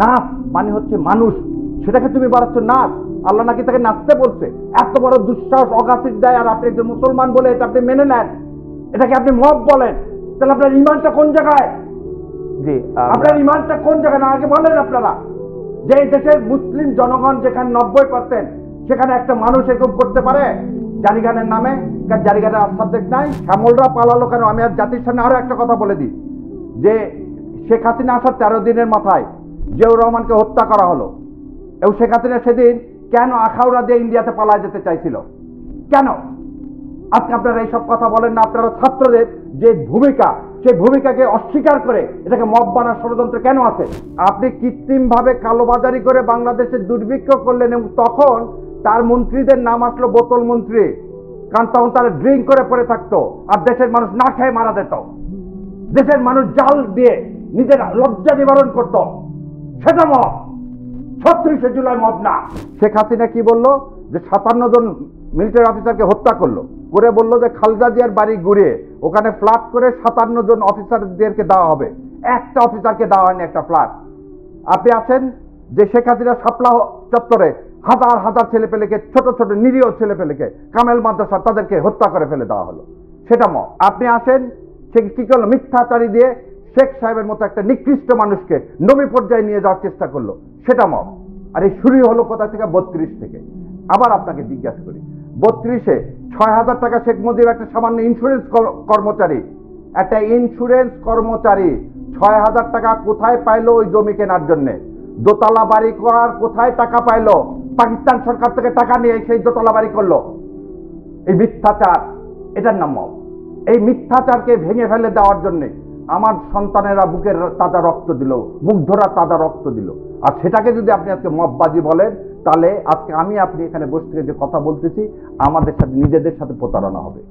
নাচ মানে হচ্ছে মানুষ। সেটাকে তুমি বাড়াচ্ছ নাচ আল্লাহ নাকি তাকে নাচতে বলছে। এত বড় দুঃসাহস অগাছির দেয় আর আপনি একজন মুসলমান বলে এটা আপনি মেনে নেন। এটাকে আপনি মব বলেন? তাহলে আপনার ইমানটা কোন জায়গায়? জি আপনার ইমানটা কোন জায়গায়? না আগে বলেন আপনারা। যে এই দেশের মুসলিম জনগণ যেখানে নব্বই পার্সেন্ট সেখানে একটা মানুষ এরকম করতে পারে জারিগানের নামে জারিগানের আর সাবজেক্ট নাই শ্যামলরা পালালো কেন? আমি আর জাতির সামনে আরও একটা কথা বলে দিই। যে শেখ হাসিনা আসার তেরো দিনের মাথায় জিয়াউর রহমানকে হত্যা করা হলো। এবং শেখ হাসিনা সেদিন কেন আখাউড়া দিয়ে ইন্ডিয়াতে পালায় যেতে চাইছিল? কেন? আজকে আপনারা এইসব কথা বলেন না, আপনারা ছাত্রদের যে ভূমিকা, সেই ভূমিকাকে অস্বীকার করে এটাকে মব বানার ষড়যন্ত্র কেন আছে? আপনি কৃত্রিমভাবে কালোবাজারি করে বাংলাদেশে দুর্ভিক্ষ করলেন এবং তখন তার মন্ত্রীদের নাম আসলো বোতল মন্ত্রী। কারণ তখন তারা ড্রিঙ্ক করে পড়ে থাকতো আর দেশের মানুষ না খেয়ে মারা যেত। দেশের মানুষ জাল দিয়ে নিজের লজ্জা নিবারণ করত। সেটা মব ছত্রিশে জুলাই মব না শেখ হাসিনা কি বলল? যে সাতান্ন জন মিলিটারি অফিসারকে হত্যা করল। করে বলল যে খালদা জিয়ার বাড়ি ঘুরিয়ে ওখানে ফ্ল্যাট করে সাতান্ন জন অফিসারদেরকে দেওয়া হবে। একটা অফিসারকে দেওয়া হয়নি একটা ফ্ল্যাট আপনি আছেন যে শেখ হাসিনা সাপলা চত্বরে হাজার হাজার ছেলেপেলেকে, ছোট ছোট নিরীহ ছেলেপেলেকে, কামেল মাদ্রাসা তাদেরকে হত্যা করে ফেলে দেওয়া হলো। সেটা ম আপনি আসেন, সে কি করল? মিথ্যাচারী দিয়ে শেখ সাহেবের মতো একটা নিকৃষ্ট মানুষকে নবী পর্যায়ে নিয়ে যাওয়ার চেষ্টা করল, সেটা মব। আর এই শুরু হলো কোথা থেকে? বত্রিশ থেকে। আবার আপনাকে জিজ্ঞাসা করি, বত্রিশে ছয় হাজার টাকা শেখ মুজিব একটা সামান্য ইন্স্যুরেন্স কর্মচারী, একটা ইন্স্যুরেন্স কর্মচারী, ছয় হাজার টাকা কোথায় পাইলো ওই জমি কেনার জন্যে? দোতলা বাড়ি করার কোথায় টাকা পাইলো? পাকিস্তান সরকার থেকে টাকা নিয়ে সেই দোতলা বাড়ি করল। এই মিথ্যাচার, এটার নাম মব। এই মিথ্যাচারকে ভেঙে ফেলে দেওয়ার জন্যে আমার সন্তানেরা বুকের তাজা রক্ত দিল, মুগ্ধরা তাজা রক্ত দিল। আর সেটাকে যদি আপনি আজকে মববাজি বলেন, তাহলে আজকে আমি আপনি এখানে বসে থেকে যে কথা বলতেছি, আমাদের সাথে নিজেদের সাথে প্রতারণা হবে।